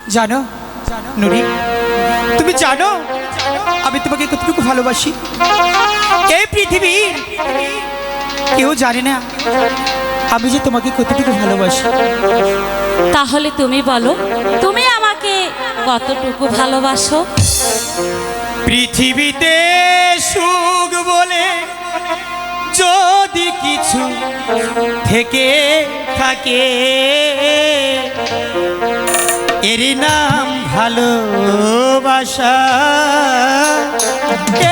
জানো নুরি তুমি জানো আমি তোমাকে কতটুকু ভালোবাসি? এই পৃথিবী কেউ জানে না আমি যে তোমাকে কতটুকু ভালোবাসি। তাহলে তুমি বলো তুমি আমাকে কতটুকু ভালোবাসো? পৃথিবীতে সুখ বলে যদি কিছু থেকে থাকে এরই নাম ভালোবাসা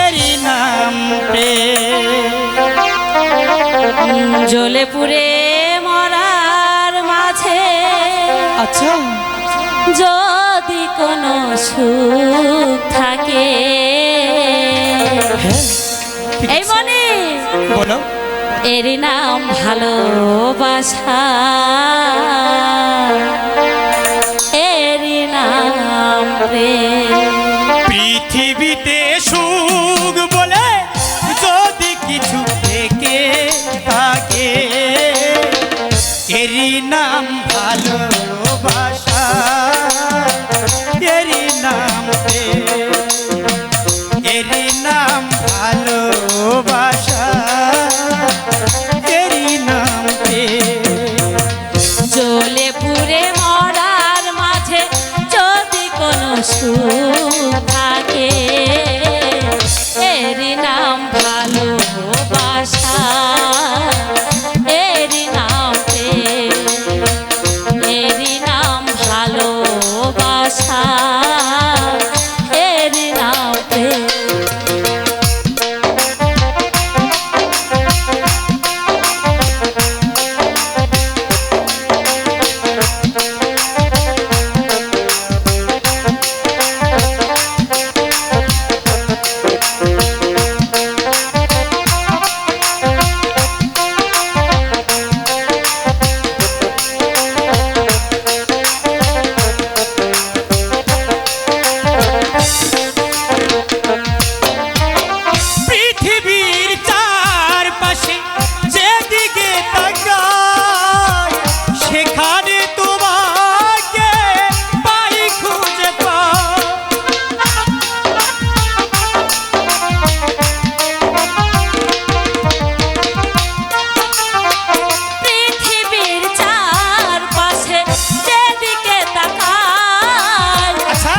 এরই নাম প্রেম। জ্বলে পুড়ে মরার মাঝে আচ্ছা। যদি কোনো সুখ থাকে। হ্যাঁ এই মনে। বলো। এরই নাম ভালোবাসা। প্রেম পৃথিবীতে সুখ বলে যদি কিছু থেকে থাকে এরই নাম ভালোবাসা। ভালোবাসা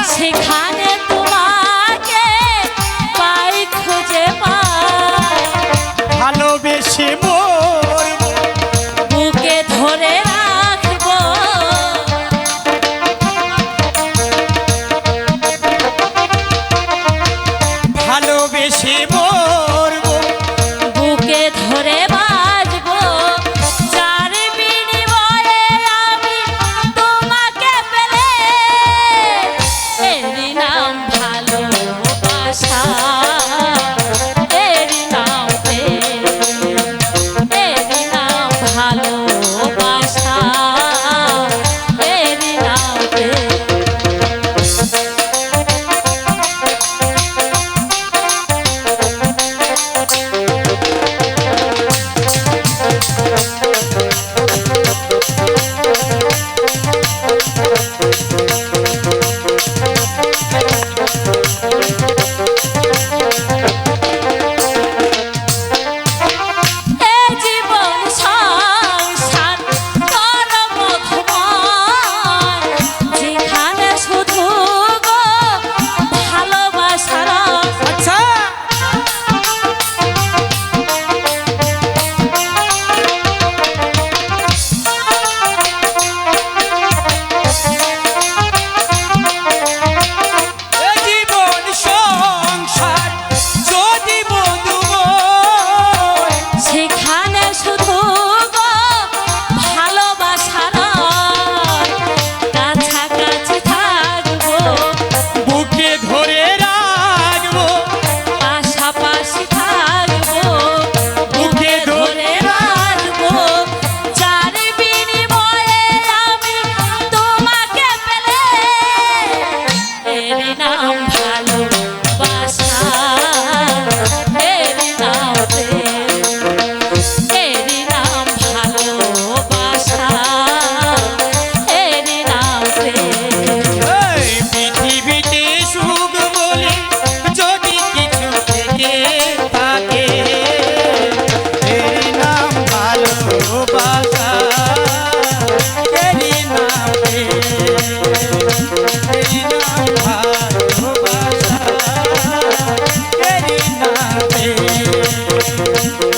আচ্ছা। Thank you.